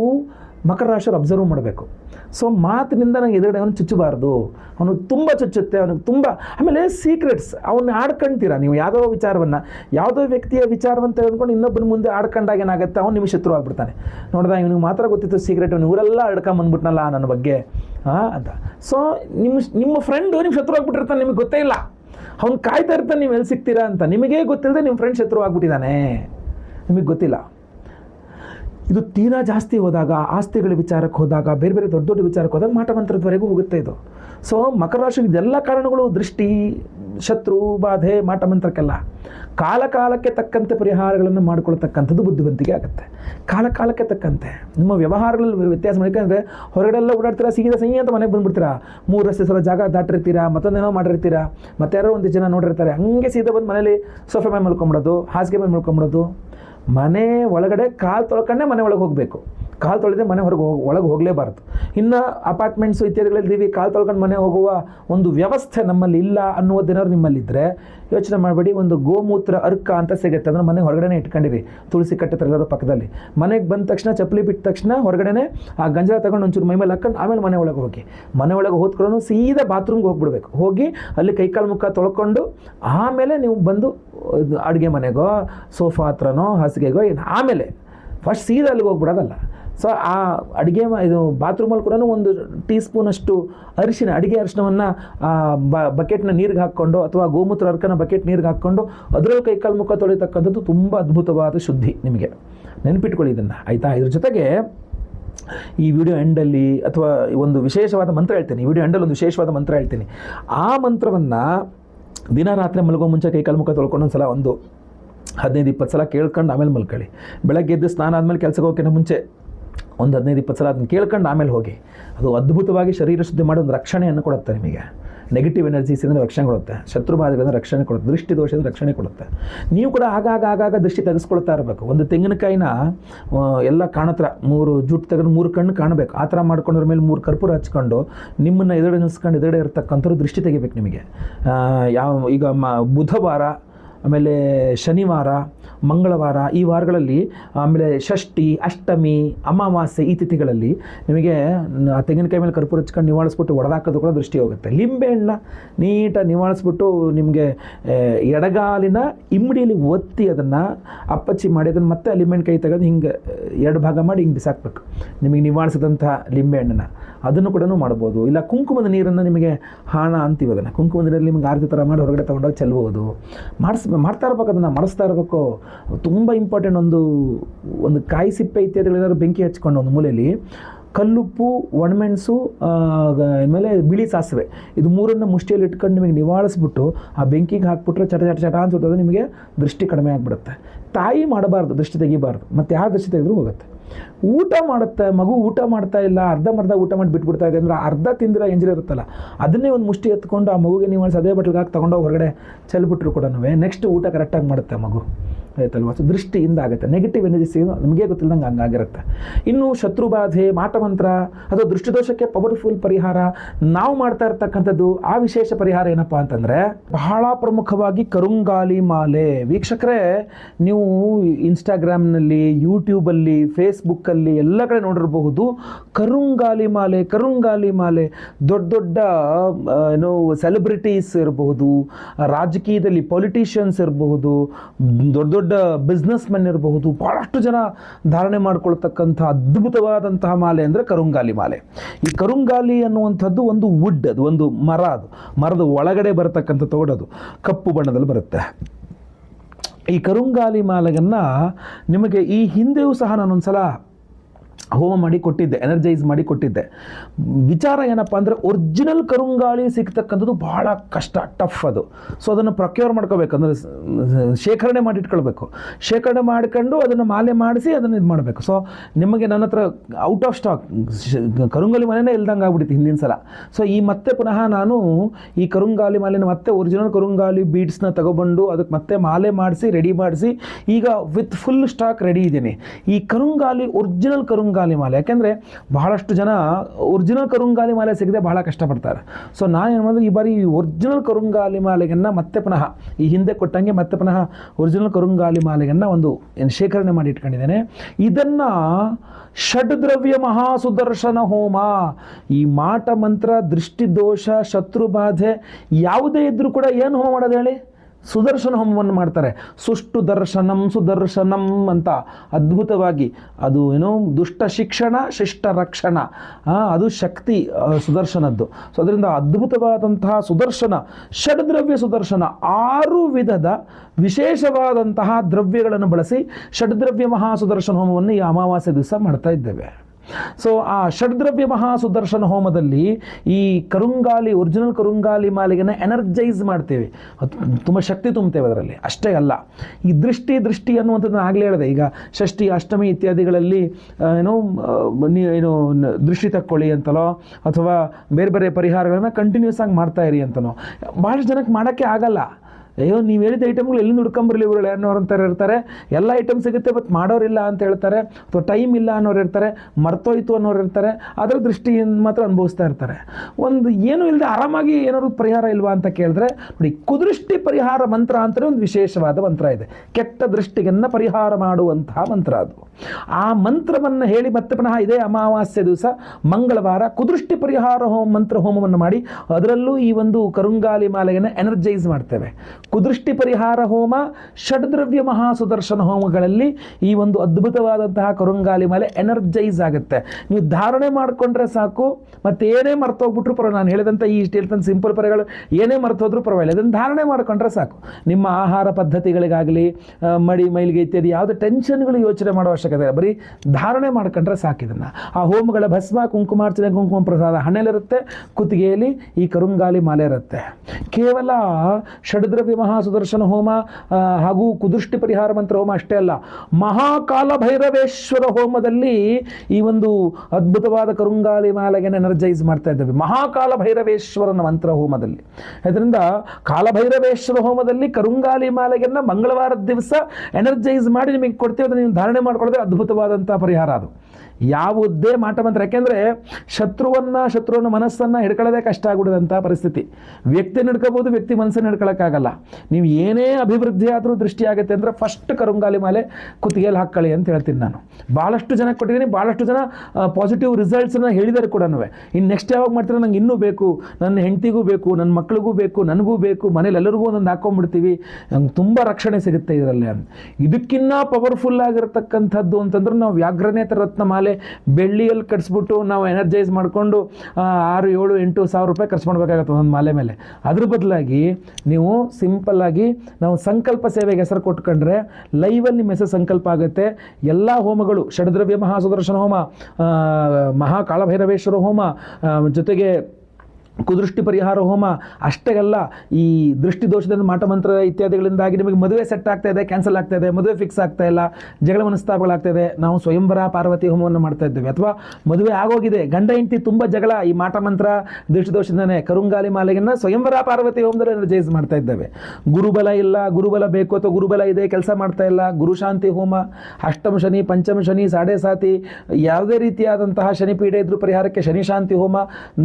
ಮಕರ ರಾಶಿಯವ್ರು ಅಬ್ಸರ್ವ್ ಮಾಡಬೇಕು. ಸೊ ಮಾತಿನಿಂದ ನಂಗೆ ಎದುರುಗಡೆ ಅವನು ಚುಚ್ಚಬಾರ್ದು. ಅವನು ತುಂಬ ಚುಚ್ಚುತ್ತೆ. ಅವನಿಗೆ ತುಂಬ ಆಮೇಲೆ ಸೀಕ್ರೆಟ್ಸ್ ಅವನ್ನ ಆಡ್ಕೊಂತೀರ ನೀವು? ಯಾವುದೋ ವಿಚಾರವನ್ನು. ಯಾವುದೋ ವ್ಯಕ್ತಿಯ ವಿಚಾರವಂತ ಹೇಳ್ಕೊಂಡು ಇನ್ನೊಬ್ಬನ ಮುಂದೆ ಆಡ್ಕೊಂಡಾಗ ಏನಾಗುತ್ತೆ? ಅವನು ನಿಮಗೆ ಶತ್ರು ಆಗ್ಬಿಡ್ತಾನೆ. ನೋಡಿದ ಇವನಿಗೆ ಮಾತ್ರ ಗೊತ್ತಿತ್ತು ಸೀಕ್ರೆಟ್ ಅವ್ನು ಇವರೆಲ್ಲ ಆಡ್ಕೊಂಬಂದ್ಬಿಟ್ನಲ್ಲ ನನ್ನ ಬಗ್ಗೆ. ಹಾಂ ಅಂತ. ಸೊ ನಿಮ್ಮ ನಿಮ್ಮ ಫ್ರೆಂಡು ನಿಮ್ಮ ಶತ್ರು ಆಗ್ಬಿಟ್ಟಿರ್ತಾನೆ. ನಿಮಗೆ ಗೊತ್ತೇ ಇಲ್ಲ. ಅವ್ನು ಕಾಯ್ತಾ ಇರ್ತಾನೆ, ನೀವು ಎಲ್ಲಿ ಸಿಗ್ತೀರಾ ಅಂತ. ನಿಮಗೇ ಗೊತ್ತಿಲ್ಲದೆ ನಿಮ್ಮ ಫ್ರೆಂಡ್ ಶತ್ರು ಆಗ್ಬಿಟ್ಟಿದ್ದಾನೆ ನಿಮಗೆ ಗೊತ್ತಿಲ್ಲ. ಇದು ತೀರಾ ಜಾಸ್ತಿ ಹೋದಾಗ, ಆಸ್ತಿಗಳ ವಿಚಾರಕ್ಕೆ ಹೋದಾಗ, ಬೇರೆ ಬೇರೆ ದೊಡ್ಡ ದೊಡ್ಡ ವಿಚಾರಕ್ಕೆ ಹೋದಾಗ ಮಾಟಮಂತ್ರದವರೆಗೂ ಹೋಗುತ್ತೆ ಇದು. ಸೊ ಮಕರ ರಾಶಿಗೆ ಇದೆಲ್ಲ ಕಾರಣಗಳು, ದೃಷ್ಟಿ, ಶತ್ರು, ಬಾಧೆ, ಮಾಟ ಕಾಲಕಾಲಕ್ಕೆ ಕಾಲ ಕಾಲಕ್ಕೆ ತಕ್ಕಂತೆ ಪರಿಹಾರಗಳನ್ನು ಮಾಡ್ಕೊಳ್ತಕ್ಕಂಥದ್ದು ಬುದ್ಧಿವಂತಿಕೆ ಆಗುತ್ತೆ. ಕಾಲಕಾಲಕ್ಕೆ ತಕ್ಕಂತೆ. ನಿಮ್ಮ ವ್ಯವಹಾರಗಳಲ್ಲಿ ವ್ಯತ್ಯಾಸ ಮಾಡಿ ಹೊರಗಡೆಲ್ಲ ಓಡಾಡ್ತೀರಾ ಸಿಗಿದ ಸಹಿ ಅಂತ ಮನೆಗೆ ಬಂದ್ಬಿಡ್ತೀರಾ? ಮೂರು ರಸ್ತೆ ಸಲ ಜಾಗ ದಾಟಿರ್ತೀರಾ ಮತ್ತೊಂದೇನೋ ಮಾಡಿರ್ತೀರಾ? ಮತ್ತೆ ಯಾರೋ ಒಂದು ಜನ ನೋಡಿರ್ತಾರೆ. ಹಂಗೆ ಸೀದಾ ಬಂದು ಮನೇಲಿ ಸೋಫಾ ಮೇಲೆ ಮಲ್ಕೊಂಬಿಡೋದು, ಹಾಸಿಗೆ ಮೇಲೆ ಮಲ್ಕೊಂಬಿಡೋದು. ಮನೆ ಒಳಗಡೆ ಕಾಲು ತೊಳ್ಕೊಂಡೆ ಮನೆ ಒಳಗೆ ಹೋಗಬೇಕು. ಕಾಲು ತೊಳೆದೇ ಮನೆ ಹೊರಗೆ ಹೋಗಿ, ಒಳಗೆ ಹೋಗಲೇಬಾರ್ದು. ಇನ್ನು ಅಪಾರ್ಟ್ಮೆಂಟ್ಸು ಇತ್ಯಾದಿಗಳಲ್ಲಿದ್ದೀವಿ, ಕಾಲು ತೊಳ್ಕೊಂಡು ಮನೆ ಹೋಗುವ ಒಂದು ವ್ಯವಸ್ಥೆ ನಮ್ಮಲ್ಲಿ ಇಲ್ಲ ಅನ್ನೋದೇನಾದ್ರು ನಿಮ್ಮಲ್ಲಿದ್ದರೆ ಯೋಚನೆ ಮಾಡಬೇಡಿ, ಒಂದು ಗೋಮೂತ್ರ ಅರ್ಕ ಅಂತ ಸಿಗುತ್ತೆ, ಅದನ್ನು ಮನೆ ಹೊರಗಡೆನೇ ಇಟ್ಕೊಂಡಿರಿ. ತುಳಸಿ ಕಟ್ಟೆ ಎಲ್ಲರೂ ಪಕ್ಕದಲ್ಲಿ. ಮನೆಗೆ ಬಂದ ತಕ್ಷಣ, ಚಪ್ಪಲಿ ಬಿಟ್ಟ ತಕ್ಷಣ ಹೊರಗಡೆನೆ ಆ ಗಂಜಲ ತಗೊಂಡು ಒಂಚೂರು ಮೈ ಮೇಲೆ ಹಾಕೊಂಡು ಆಮೇಲೆ ಮನೆ ಒಳಗೆ ಹೋಗಿ. ಮನೆ ಒಳಗೆ ಹೋದ್ಕೊಂಡು ಸೀದಾ ಬಾತ್ರೂಮ್ಗೆ ಹೋಗ್ಬಿಡ್ಬೇಕು. ಹೋಗಿ ಅಲ್ಲಿ ಕೈಕಾಲು ಮುಖ ತೊಳ್ಕೊಂಡು ಆಮೇಲೆ ನೀವು ಬಂದು ಅಡುಗೆ ಮನೆಗೋ, ಸೋಫಾ ಹತ್ರನೋ, ಹಾಸಿಗೆಗೋ ಏನು, ಆಮೇಲೆ ಫಸ್ಟ್ ಸೀದಾ ಅಲ್ಲಿಗೆ ಹೋಗ್ಬಿಡೋದಲ್ಲ. ಸೊ ಆ ಅಡುಗೆ ಇದು ಬಾತ್ರೂಮಲ್ಲಿ ಕೂಡ ಒಂದು ಟೀ ಸ್ಪೂನಷ್ಟು ಅರಿಶಿನ, ಅಡುಗೆ ಅರಿಶಿನವನ್ನು ಬಕೆಟ್ನ ನೀರಿಗೆ ಹಾಕ್ಕೊಂಡು ಅಥವಾ ಗೋಮೂತ್ರ ಅರ್ಕನ ಬಕೆಟ್ ನೀರಿಗೆ ಹಾಕ್ಕೊಂಡು ಅದರಲ್ಲಿ ಕೈಕಾಲು ಮುಖ ತೊಳಿತಕ್ಕಂಥದ್ದು ತುಂಬ ಅದ್ಭುತವಾದ ಶುದ್ಧಿ ನಿಮಗೆ. ನೆನಪಿಟ್ಕೊಳ್ಳಿ ಇದನ್ನು. ಆಯಿತಾ? ಇದ್ರ ಜೊತೆಗೆ ಈ ವಿಡಿಯೋ ಎಂಡಲ್ಲಿ ಅಥವಾ ಒಂದು ವಿಶೇಷವಾದ ಮಂತ್ರ ಹೇಳ್ತೀನಿ. ಈ ವಿಡಿಯೋ ಎಂಡಲ್ಲಿ ಒಂದು ವಿಶೇಷವಾದ ಮಂತ್ರ ಹೇಳ್ತೀನಿ. ಆ ಮಂತ್ರವನ್ನು ದಿನ ರಾತ್ರಿ ಮಲಗೋ ಮುಂಚೆ ಕೈಕಾಲು ಮುಖ ತೊಳ್ಕೊಂಡು ಒಂದು ಸಲ ಒಂದು ಹದಿನೈದು, ಇಪ್ಪತ್ತು ಸಲ ಕೇಳ್ಕೊಂಡು ಆಮೇಲೆ ಮಲ್ಕೊಳ್ಳಿ. ಬೆಳಗ್ಗೆ ಎದ್ದು ಸ್ನಾನ ಆದಮೇಲೆ ಕೆಲಸಕ್ಕೆ ಹೋಗೋಕ್ಕಿಂತ ಮುಂಚೆ ಒಂದು ಹದಿನೈದು, ಇಪ್ಪತ್ತು ಸಲ ಅದನ್ನ ಕೇಳ್ಕೊಂಡು ಆಮೇಲೆ ಹೋಗಿ. ಅದು ಅದ್ಭುತವಾಗಿ ಶರೀರ ಶುದ್ಧಿ ಮಾಡೋದು ರಕ್ಷಣೆಯನ್ನು ಕೊಡುತ್ತೆ ನಿಮಗೆ. ನೆಗೆಟಿವ್ ಎನರ್ಜೀಸಿಂದ ರಕ್ಷಣೆ ಕೊಡುತ್ತೆ. ಶತ್ರು ಬಾಧೆಗಳಿಂದ ರಕ್ಷಣೆ ಕೊಡುತ್ತೆ. ದೃಷ್ಟಿ ದೋಷದಿಂದ ರಕ್ಷಣೆ ಕೊಡುತ್ತೆ. ನೀವು ಕೂಡ ಆಗಾಗ ಆಗಾಗ ದೃಷ್ಟಿ ತೆಗೆಸ್ಕೊಳ್ತಾ ಇರಬೇಕು. ಒಂದು ತೆಂಗಿನಕಾಯಿನ ಎಲ್ಲ ಕಾಣತ್ರ, ಮೂರು ಜುಟ್ಟು ತೆಗೆದು ಮೂರು ಕಣ್ಣು ಕಾಣಬೇಕು. ಆ ಥರ ಮಾಡ್ಕೊಂಡ್ರ ಮೇಲೆ ಮೂರು ಕರ್ಪೂರ ಹಚ್ಕೊಂಡು ನಿಮ್ಮನ್ನು ಎದುರು ನಿಲ್ಸ್ಕೊಂಡು ಎದುರುಗಡೆ ಇರ್ತಕ್ಕಂಥವ್ರು ದೃಷ್ಟಿ ತೆಗಿಬೇಕು ನಿಮಗೆ. ಯಾವ, ಈಗ ಮ, ಬುಧವಾರ ಆಮೇಲೆ ಶನಿವಾರ, ಮಂಗಳವಾರ ಈ ವಾರಗಳಲ್ಲಿ, ಆಮೇಲೆ ಷಷ್ಠಿ, ಅಷ್ಟಮಿ, ಅಮಾವಾಸ್ಯೆ ಈ ತಿಥಿಗಳಲ್ಲಿ ನಿಮಗೆ ಆ ತೆಂಗಿನಕಾಯಿ ಮೇಲೆ ಕರ್ಪೂರ ಹಚ್ಕೊಂಡು ನಿವಾಳಿಸ್ಬಿಟ್ಟು ಒಡೆದಾಕೋದು ಕೂಡ ದೃಷ್ಟಿ ಹೋಗುತ್ತೆ. ಲಿಂಬೆಹಣ್ಣ ನೀಟಾಗಿ ನಿವಾಳಿಸ್ಬಿಟ್ಟು ನಿಮಗೆ ಎಡಗಾಲಿನ ಇಮ್ಮಡಿಯಲ್ಲಿ ಒತ್ತಿ ಅದನ್ನು ಅಪ್ಪಚ್ಚಿ ಮಾಡಿ ಅದನ್ನು ಮತ್ತೆ ಆ ಕೈ ತೆಗೆದು ಹಿಂಗೆ ಎರಡು ಭಾಗ ಮಾಡಿ ಹಿಂಗೆ ಬಿಸಾಕ್ಬೇಕು. ನಿಮಗೆ ನಿವಾಳಿಸಿದಂಥ ಲಿಂಬೆಹಣ್ಣನ್ನು ಅದನ್ನು ಕೂಡ ಮಾಡ್ಬೋದು. ಇಲ್ಲ ಕುಂಕುಮದ ನೀರನ್ನು ನಿಮಗೆ ಹಾಣ ಅಂತೀವಿ ಅದನ್ನು. ಕುಂಕುಮದ ನೀರಲ್ಲಿ ನಿಮಗೆ ಆರತಿ ಥರ ಮಾಡಿ ಹೊರಗಡೆ ತೊಗೊಂಡೋಗಿ ಚೆಲ್ಬೋದು. ಮಾಡಿಸ್ ಮಾಡ್ತಾ ಇರ್ಬೇಕು, ಅದನ್ನು ಮಾಡಿಸ್ತಾ ಇರಬೇಕು. ತುಂಬ ಇಂಪಾರ್ಟೆಂಟ್ ಒಂದು ಒಂದು ಕಾಯಿ ಸಿಪ್ಪೆ ಇತ್ಯಾದಿಗಳೇನಾದ್ರು ಬೆಂಕಿ ಹಚ್ಕೊಂಡು ಒಂದು ಮೂಲೆಯಲ್ಲಿ, ಕಲ್ಲುಪ್ಪು, ಒಣಮೆಣಸು ಆಮೇಲೆ ಬಿಳಿ ಸಾಸಿವೆ. ಇದು ಮೂರನ್ನು ಮುಷ್ಟಿಯಲ್ಲಿ ಇಟ್ಕೊಂಡು ನಿಮಗೆ ನಿವಾಳಿಸ್ಬಿಟ್ಟು, ಆ ಬೆಂಕಿಗೆ ಹಾಕ್ಬಿಟ್ರೆ ಚಟ ಚಟ ಚಟ ಸುಟ್ಟೋದ್ರೆ ನಿಮಗೆ ದೃಷ್ಟಿ ಕಡಿಮೆ ಆಗಿಬಿಡುತ್ತೆ. ತಾಯಿ ಮಾಡಬಾರ್ದು, ದೃಷ್ಟಿ ತೆಗಿಬಾರ್ದು. ಮತ್ತು ಯಾವ ದೃಷ್ಟಿ ತೆಗೆದ್ರೂ ಹೋಗುತ್ತೆ. ಊಟ ಮಾಡುತ್ತೆ, ಮಗು ಊಟ ಮಾಡ್ತಾ ಇಲ್ಲ ಅರ್ಧಂಬರ್ಧ ಊಟ ಮಾಡಿ ಬಿಟ್ಬಿಡ್ತಾ ಇದೆ ಅಂದರೆ ಅರ್ಧ ತಿಂದಿರೋ ಎಂಜಿಲ್ ಇರುತ್ತಲ್ಲ, ಅದನ್ನೇ ಒಂದು ಮುಷ್ಟಿ ಎತ್ಕೊಂಡು ಆ ಮಗುಗೆ ನೀವು ಅದೇ ಬಟ್ಲಿಗೆ ಹಾಕಿ ತೊಗೊಂಡೋಗಿ ಹೊರಗಡೆ ಚೆಲ್ಬಿಟ್ರು ಕೂಡ ನೆಕ್ಸ್ಟ್ ಊಟ ಕರೆಕ್ಟಾಗಿ ಮಾಡುತ್ತೆ ಮಗು. ಆಯ್ತಲ್ವಾ ದೃಷ್ಟಿಯಿಂದ ಆಗುತ್ತೆ. ನೆಗೆಟಿವ್ ಎನರ್ಜಿಸ್ ನಮಗೆ ಗೊತ್ತಿಲ್ಲದಂಗೆ ಹಂಗಾಗಿರುತ್ತೆ ಇನ್ನು ಶತ್ರುಬಾಧೆ ಮಾಟಮಂತ್ರ ಅಥವಾ ದೃಷ್ಟಿದೋಷಕ್ಕೆ ಪವರ್ಫುಲ್ ಪರಿಹಾರ. ನಾವು ಮಾಡ್ತಾ ಇರ್ತಕ್ಕಂಥದ್ದು ಆ ವಿಶೇಷ ಪರಿಹಾರ ಏನಪ್ಪ ಅಂತಂದರೆ, ಬಹಳ ಪ್ರಮುಖವಾಗಿ ಕರುಂಗಾಲಿ ಮಾಲೆ. ವೀಕ್ಷಕರೇ, ನೀವು ಇನ್ಸ್ಟಾಗ್ರಾಮ್ನಲ್ಲಿ ಯೂಟ್ಯೂಬಲ್ಲಿ ಫೇಸ್ಬುಕ್ಕಲ್ಲಿ ಎಲ್ಲ ಕಡೆ ನೋಡಿರಬಹುದು. ಕರುಂಗಾಲಿ ಮಾಲೆ ಕರುಂಗಾಲಿ ಮಾಲೆ. ದೊಡ್ಡ ದೊಡ್ಡ ಏನು ಸೆಲೆಬ್ರಿಟೀಸ್ ಇರಬಹುದು, ರಾಜಕೀಯದಲ್ಲಿ ಪೊಲಿಟಿಷಿಯನ್ಸ್ ಇರಬಹುದು, ದೊಡ್ಡ ದೊಡ್ಡ ಬಿಸ್ನೆಸ್ ಮೆನ್ ಇರಬಹುದು ಭಾಳಷ್ಟು ಜನ ಧಾರಣೆ ಮಾಡ್ಕೊಳ್ತಕ್ಕಂಥ ಅದ್ಭುತವಾದಂತಹ ಮಾಲೆ ಅಂದರೆ ಕರುಂಗಾಲಿ ಮಾಲೆ. ಈ ಕರುಂಗಾಲಿ ಅನ್ನುವಂಥದ್ದು ಒಂದು ವುಡ್ ಅದು, ಒಂದು ಮರ ಅದು. ಮರದ ಒಳಗಡೆ ಬರತಕ್ಕಂಥ ಅದು. ಕಪ್ಪು ಬಣ್ಣದಲ್ಲಿ ಬರುತ್ತೆ. ಈ ಕರುಂಗಾಲಿ ಮಾಲೆಗನ್ನು ನಿಮಗೆ ಈ ಹಿಂದೆಯೂ ಸಹ ನಾನೊಂದ್ಸಲ ಹೋಮ ಮಾಡಿ ಕೊಟ್ಟಿದ್ದೆ ಎನರ್ಜೈಸ್ ಮಾಡಿ ಕೊಟ್ಟಿದ್ದೆ. ವಿಚಾರ ಏನಪ್ಪ ಅಂದರೆ ಒರಿಜಿನಲ್ ಕರುಂಗಾಳಿ ಸಿಗ್ತಕ್ಕಂಥದ್ದು ಬಹಳ ಕಷ್ಟ ಟಫ್ ಅದು. ಸೊ ಅದನ್ನು ಪ್ರೊಕ್ಯೂರ್ ಮಾಡ್ಕೋಬೇಕು. ಅಂದರೆ ಶೇಖರಣೆ ಮಾಡಿ ಇಟ್ಕೊಳ್ಬೇಕು. ಶೇಖರಣೆ ಮಾಡ್ಕೊಂಡು ಅದನ್ನು ಮಾಲೆ ಮಾಡಿಸಿ ಅದನ್ನು ಇದು ಮಾಡಬೇಕು. ಸೊ ನಿಮಗೆ ನನ್ನ ಹತ್ರ ಔಟ್ ಆಫ್ ಸ್ಟಾಕ್ ಕರುಂಗಾಲಿ ಮನೆಯೇ ಇಲ್ದಂಗೆ ಆಗ್ಬಿಟ್ಟಿತ್ತು ಹಿಂದಿನ ಸಲ. ಸೊ ಈ ಮತ್ತೆ ಪುನಃ ನಾನು ಈ ಕರುಂಗಾಲಿ ಮಾಲೆನ ಮತ್ತೆ ಒರಿಜಿನಲ್ ಕರುಂಗಾಲಿ ಬೀಡ್ಸ್ನ ತಗೊಬಂಡು ಅದಕ್ಕೆ ಮತ್ತೆ ಮಾಲೆ ಮಾಡಿಸಿ ರೆಡಿ ಮಾಡಿಸಿ ಈಗ ವಿತ್ ಫುಲ್ ಸ್ಟಾಕ್ ರೆಡಿ ಇದ್ದೀನಿ. ಈ ಕರುಂಗಾಲಿ ಒರಿಜಿನಲ್ ಕರುಂಗಾಲಿ ಮಾಲೆ. ಯಾಕೆಂದರೆ ಬಹಳಷ್ಟು ಜನ ಒರಿಜಿನಲ್ ಕರುಂಗಾಲಿ ಮಾಲೆ ಸಿಗದೆ ಬಹಳ ಕಷ್ಟಪಡ್ತಾರೆ. ಸೊ ನಾನು ಏನು ಮಾಡಿದ್ರೆ ಈ ಬಾರಿ ಈ ಒರಿಜಿನಲ್ ಕರುಂಗಾಲಿ ಮಾಲೆಗನ್ನು ಮತ್ತೆ ಪುನಃ, ಈ ಹಿಂದೆ ಕೊಟ್ಟಂಗೆ ಮತ್ತೆ ಪುನಃ ಒರಿಜಿನಲ್ ಕರುಂಗಾಲಿ ಮಾಲೆಗನ್ನು ಒಂದು ಏನು ಶೇಖರಣೆ ಮಾಡಿ ಇಟ್ಕೊಂಡಿದ್ದೇನೆ. ಇದನ್ನು ಷಡ್ದ್ರವ್ಯ ಮಹಾಸುದರ್ಶನ ಹೋಮ, ಈ ಮಾಟ ಮಂತ್ರ ದೃಷ್ಟಿದೋಷ ಶತ್ರುಬಾಧೆ ಯಾವುದೇ ಇದ್ರೂ ಕೂಡ ಏನು ಹೋಮ ಮಾಡೋದು ಹೇಳಿ? ಸುದರ್ಶನ ಹೋಮವನ್ನು ಮಾಡ್ತಾರೆ. ಸುಷ್ಟು ದರ್ಶನಂ, ಸುದರ್ಶನಂ ಅಂತ ಅದ್ಭುತವಾಗಿ. ಅದು ಏನೋ ದುಷ್ಟ ಶಿಕ್ಷಣ, ಶಿಷ್ಟ ರಕ್ಷಣ. ಅದು ಶಕ್ತಿ ಸುದರ್ಶನದ್ದು. ಸೊ, ಅದರಿಂದ ಅದ್ಭುತವಾದಂತಹ ಸುದರ್ಶನ, ಷಡ್ದ್ರವ್ಯ ಸುದರ್ಶನ, ಆರು ವಿಧದ ವಿಶೇಷವಾದಂತಹ ದ್ರವ್ಯಗಳನ್ನು ಬಳಸಿ ಷಡ್ದ್ರವ್ಯ ಮಹಾಸುದರ್ಶನ ಹೋಮವನ್ನು ಈ ಅಮಾವಾಸ್ಯ ದಿವಸ ಮಾಡ್ತಾ ಇದ್ದೇವೆ. ಸೊ ಆ ಷಡ್ದ್ರವ್ಯ ಮಹಾಸುದರ್ಶನ ಹೋಮದಲ್ಲಿ ಈ ಕರುಂಗಾಲಿ ಒರಿಜಿನಲ್ ಕರುಂಗಾಲಿ ಮಾಲಿಗೆನ ಎನರ್ಜೈಸ್ ಮಾಡ್ತೇವೆ. ತುಂಬ ಶಕ್ತಿ ತುಂಬುತ್ತೇವೆ ಅದರಲ್ಲಿ. ಅಷ್ಟೇ ಅಲ್ಲ, ಈ ದೃಷ್ಟಿ ದೃಷ್ಟಿ ಅನ್ನುವಂಥದ್ದು ನಾನು ಆಗಲೇ ಹೇಳಿದೆ. ಈಗ ಷಷ್ಠಿ, ಅಷ್ಟಮಿ ಇತ್ಯಾದಿಗಳಲ್ಲಿ ಏನು ಏನೋ ದೃಷ್ಟಿ ತಕ್ಕೊಳ್ಳಿ ಅಂತಲೋ, ಅಥವಾ ಬೇರೆ ಬೇರೆ ಪರಿಹಾರಗಳನ್ನು ಕಂಟಿನ್ಯೂಸ್ ಆಗಿ ಮಾಡ್ತಾ ಇರಿ ಅಂತನೋ. ಭಾಳಷ್ಟು ಜನಕ್ಕೆ ಮಾಡೋಕ್ಕೆ ಆಗಲ್ಲ. ಅಯ್ಯೋ, ನೀವು ಹೇಳಿದ ಐಟಮ್ಗಳು ಎಲ್ಲಿಂದ ಹುಡ್ಕೊಂಬರ್ಲಿ ಇವರು ಅನ್ನೋರು ಅಂತಾರೆ ಇರ್ತಾರೆ. ಎಲ್ಲ ಐಟಮ್ ಸಿಗುತ್ತೆ ಬಟ್ ಮಾಡೋರಿಲ್ಲ ಅಂತ ಹೇಳ್ತಾರೆ. ಅಥವಾ ಟೈಮ್ ಇಲ್ಲ ಅನ್ನೋರು ಇರ್ತಾರೆ, ಮರ್ತೋಯ್ತು ಅನ್ನೋರು ಇರ್ತಾರೆ. ಅದರ ದೃಷ್ಟಿಯಿಂದ ಮಾತ್ರ ಅನುಭವಿಸ್ತಾ ಇರ್ತಾರೆ. ಒಂದು ಏನೂ ಇಲ್ಲದೆ ಆರಾಮಾಗಿ ಏನಾದ್ರು ಪರಿಹಾರ ಇಲ್ವಾ ಅಂತ ಕೇಳಿದ್ರೆ, ನೋಡಿ, ಕುದೃಷ್ಟಿ ಪರಿಹಾರ ಮಂತ್ರ ಅಂತಲೇ ಒಂದು ವಿಶೇಷವಾದ ಮಂತ್ರ ಇದೆ. ಕೆಟ್ಟ ದೃಷ್ಟಿಯನ್ನು ಪರಿಹಾರ ಮಾಡುವಂತಹ ಮಂತ್ರ ಅದು. ಆ ಮಂತ್ರವನ್ನು ಹೇಳಿ ಮತ್ತೆ ಪುನಃ ಇದೇ ಅಮಾವಾಸ್ಯೆ ದಿವಸ, ಮಂಗಳವಾರ ಕುದೃಷ್ಟಿ ಪರಿಹಾರ ಹೋಮ, ಮಂತ್ರ ಹೋಮವನ್ನು ಮಾಡಿ, ಅದರಲ್ಲೂ ಈ ಒಂದು ಕರುಂಗಾಲಿ ಮಾಲೆಯನ್ನು ಎನರ್ಜೈಸ್ ಮಾಡ್ತೇವೆ. ಕುದೃಷ್ಟಿ ಪರಿಹಾರ ಹೋಮ, ಷಡ್ದ್ರವ್ಯ ಮಹಾಸುದರ್ಶನ ಹೋಮಗಳಲ್ಲಿ ಈ ಒಂದು ಅದ್ಭುತವಾದಂತಹ ಕರುಂಗಾಲಿ ಮಾಲೆ ಎನರ್ಜೈಸ್ ಆಗುತ್ತೆ. ನೀವು ಧಾರಣೆ ಮಾಡಿಕೊಂಡ್ರೆ ಸಾಕು, ಮತ್ತೆ ಏನೇ ಮರ್ತೋಗ್ಬಿಟ್ರು ಪರವಾಗಿಲ್ಲ. ನಾನು ಹೇಳಿದಂಥ ಈ ಇಷ್ಟು ಹೇಳ್ತಾನೆ ಸಿಂಪಲ್ ಪರಗಳು ಏನೇ ಮರ್ತೋದ್ರು ಪರವಾಗಿಲ್ಲ. ಅದನ್ನು ಧಾರಣೆ ಮಾಡಿಕೊಂಡ್ರೆ ಸಾಕು. ನಿಮ್ಮ ಆಹಾರ ಪದ್ಧತಿಗಳಿಗಾಗಲಿ ಮಡಿ, ಮೈಲಿಗೆ ಇತ್ಯಾದಿ ಯಾವುದೇ ಟೆನ್ಷನ್ಗಳು ಯೋಚನೆ ಮಾಡೋ ಅವಶ್ಯಕತೆ ಇಲ್ಲ. ಬರೀ ಧಾರಣೆ ಮಾಡ್ಕೊಂಡ್ರೆ ಸಾಕು ಇದನ್ನು. ಆ ಹೋಮಗಳ ಭಸ್ಮ ಕುಂಕುಮಾರ್ಚನೆ ಕುಂಕುಮ, ಪ್ರಸಾದ ಹಣೆಲಿರುತ್ತೆ ಕುತ್ತಿಗೆಯಲ್ಲಿ ಈ ಕರುಂಗಾಲಿ ಮಾಲೆ ಇರುತ್ತೆ. ಕೇವಲ ಷಡ್ದ್ರವ್ಯ ಮಹಾಸುದರ್ಶನ ಹೋಮ ಹಾಗೂ ಕುದೃಷ್ಟಿ ಪರಿಹಾರ ಮಂತ್ರ ಹೋಮ ಅಷ್ಟೇ ಅಲ್ಲ. ಮಹಾಕಾಲ ಭೈರವೇಶ್ವರ ಹೋಮದಲ್ಲಿ ಈ ಒಂದು ಅದ್ಭುತವಾದ ಕರುಂಗಾಲಿ ಮಾಲೆಗೆ ಎನರ್ಜೈಸ್ ಮಾಡ್ತಾ ಇದ್ದೇವೆ. ಮಹಾಕಾಲ ಭೈರವೇಶ್ವರನ ಮಂತ್ರ ಹೋಮದಲ್ಲಿ ಇದರಿಂದ ಕಾಲಭೈರವೇಶ್ವರ ಹೋಮದಲ್ಲಿ ಕರುಂಗಾಲಿ ಮಾಲೆಗೆನ್ನ ಮಂಗಳವಾರದ ದಿವಸ ಎನರ್ಜೈಸ್ ಮಾಡಿ ನಿಮಗೆ ಕೊಡ್ತೀವಿ, ಅದನ್ನು ನೀವು ಧಾರಣೆ ಮಾಡ್ಕೊಳ್ಳೋದೇ ಅದ್ಭುತವಾದಂಥ ಪರಿಹಾರ ಅದು. ಯಾವುದೇ ಮಾಟ ಮಂತ್ರ. ಯಾಕೆಂದರೆ ಶತ್ರುವನ್ನ, ಶತ್ರುವನ್ನು ಮನಸ್ಸನ್ನು ಹಿಡ್ಕೊಳ್ಳೋದೇ ಕಷ್ಟ ಆಗ್ಬಿಡೋದಂಥ ಪರಿಸ್ಥಿತಿ. ವ್ಯಕ್ತಿ ಹಿಡ್ಕೋಬೋದು ವ್ಯಕ್ತಿ ಮನಸ್ಸನ್ನು ಹಿಡ್ಕೊಳ್ಳೋಕ್ಕಾಗಲ್ಲ ನೀವು ಏನೇ ಅಭಿವೃದ್ಧಿ ಆದರೂ ದೃಷ್ಟಿ ಆಗುತ್ತೆ ಅಂದರೆ ಫಸ್ಟ್ ಕರುಂಗಾಲಿ ಮಾಲೆ ಕುತ್ತಿಗೆಯಲ್ಲಿ ಹಾಕ್ಕೊಳ್ಳಿ ಅಂತ ಹೇಳ್ತೀನಿ ನಾನು. ಭಾಳಷ್ಟು ಜನ ಕೊಟ್ಟಿದ್ದೀನಿ ಭಾಳಷ್ಟು ಜನ ಪಾಸಿಟಿವ್ ರಿಸಲ್ಟ್ಸನ್ನು ಹೇಳಿದ್ದಾರೆ ಕೂಡ ಇನ್ನು ನೆಕ್ಸ್ಟ್ ಯಾವಾಗ ಮಾಡ್ತಾರೆ ನಂಗೆ ಇನ್ನೂ ಬೇಕು. ನನ್ನ ಹೆಂಡತಿಗೂ ಬೇಕು, ನನ್ನ ಮಕ್ಳಿಗೂ ಬೇಕು, ನನಗೂ ಬೇಕು ಮನೇಲಿ ಎಲ್ಲರಿಗೂ ಒಂದೊಂದು ಹಾಕೊಂಡ್ಬಿಡ್ತೀವಿ ನಂಗೆ ತುಂಬ ರಕ್ಷಣೆ ಸಿಗುತ್ತೆ ಇದರಲ್ಲಿ ಇದಕ್ಕಿನ್ನ ಪವರ್ಫುಲ್ ಆಗಿರ್ತಕ್ಕಂಥದ್ದು ಅಂತಂದ್ರೆ ನಾವು ವ್ಯಾಘ್ರನೇತ ರತ್ನ ಮಾಲೆ ಬೆಳ್ಳಿಯಲ್ಲಿ ಕಟ್ಸ್ಬಿಟ್ಟು ನಾವು ಎನರ್ಜೈಸ್ ಮಾಡಿಕೊಂಡು ಆರು, ಏಳು, ಎಂಟು ಸಾವಿರ ರೂಪಾಯಿ ಖರ್ಚು ಮಾಡಬೇಕಾಗತ್ತೆ ಒಂದು ಮಾಲೆ ಮೇಲೆ. ಅದ್ರ ಬದಲಾಗಿ ನೀವು ಸಿಂಪಲ್ಲಾಗಿ ನಾವು ಸಂಕಲ್ಪ ಸೇವೆಗೆ ಹೆಸರು ಕೊಟ್ಕೊಂಡ್ರೆ ಲೈವಲ್ಲಿ ನಿಮ್ಮ ಹೆಸರು ಸಂಕಲ್ಪ ಆಗುತ್ತೆ. ಎಲ್ಲ ಹೋಮಗಳು, ಷಡದ್ರವ್ಯ ಮಹಾಸುದರ್ಶನ ಹೋಮ ಮಹಾ ಮಹಾಕಾಳಭೈರವೇಶ್ವರ ಹೋಮ ಜೊತೆಗೆ ಕುದೃಷ್ಟಿ ಪರಿಹಾರ ಹೋಮ ಅಷ್ಟೇ ಅಲ್ಲ ಈ ದೃಷ್ಟಿ ದೋಷದಿಂದ ಮಾಟಮಂತ್ರ ಇತ್ಯಾದಿಗಳಿಂದಾಗಿ ನಿಮಗೆ ಮದುವೆ ಸೆಟ್ ಆಗ್ತಾ ಇದೆ ಕ್ಯಾನ್ಸಲ್ ಆಗ್ತಾ ಇದೆ, ಮದುವೆ ಫಿಕ್ಸ್ ಆಗ್ತಾ ಇಲ್ಲ, ಜಗಳ ಮನಸ್ತಾಪಗಳಾಗ್ತಾ ಇದೆ, ನಾವು ಸ್ವಯಂವರ ಪಾರ್ವತಿ ಹೋಮವನ್ನು ಮಾಡ್ತಾ ಇದ್ದೇವೆ. ಅಥವಾ ಮದುವೆ ಆಗೋಗಿದೆ, ಗಂಡ ಹೆಂಡತಿ ತುಂಬ ಜಗಳ, ಈ ಮಾಟಮಂತ್ರ ದೃಷ್ಟಿ ದೋಷದಿಂದನೇ ಕರುಂಗಾಲಿ ಮಾಲೆಯನ್ನು ಸ್ವಯಂವರ ಪಾರ್ವತಿ ಹೋಮದಲ್ಲಿ ಎನರ್ಜೈಸ್ ಮಾಡ್ತಾ ಇದ್ದೇವೆ. ಗುರುಬಲ ಇಲ್ಲ, ಗುರುಬಲ ಬೇಕು ಅಥವಾ ಗುರುಬಲ ಇದೆ, ಕೆಲಸ ಮಾಡ್ತಾ ಇಲ್ಲ ಗುರುಶಾಂತಿ ಹೋಮ, ಅಷ್ಟಮ ಶನಿ, ಪಂಚಮ ಶನಿ, ಸಾಡೆ ಸಾತಿ, ಯಾವುದೇ ರೀತಿಯಾದಂತಹ ಶನಿ ಪೀಡೆ ಇದ್ರೂ ಪರಿಹಾರಕ್ಕೆ ಶನಿ ಶಾಂತಿ ಹೋಮ,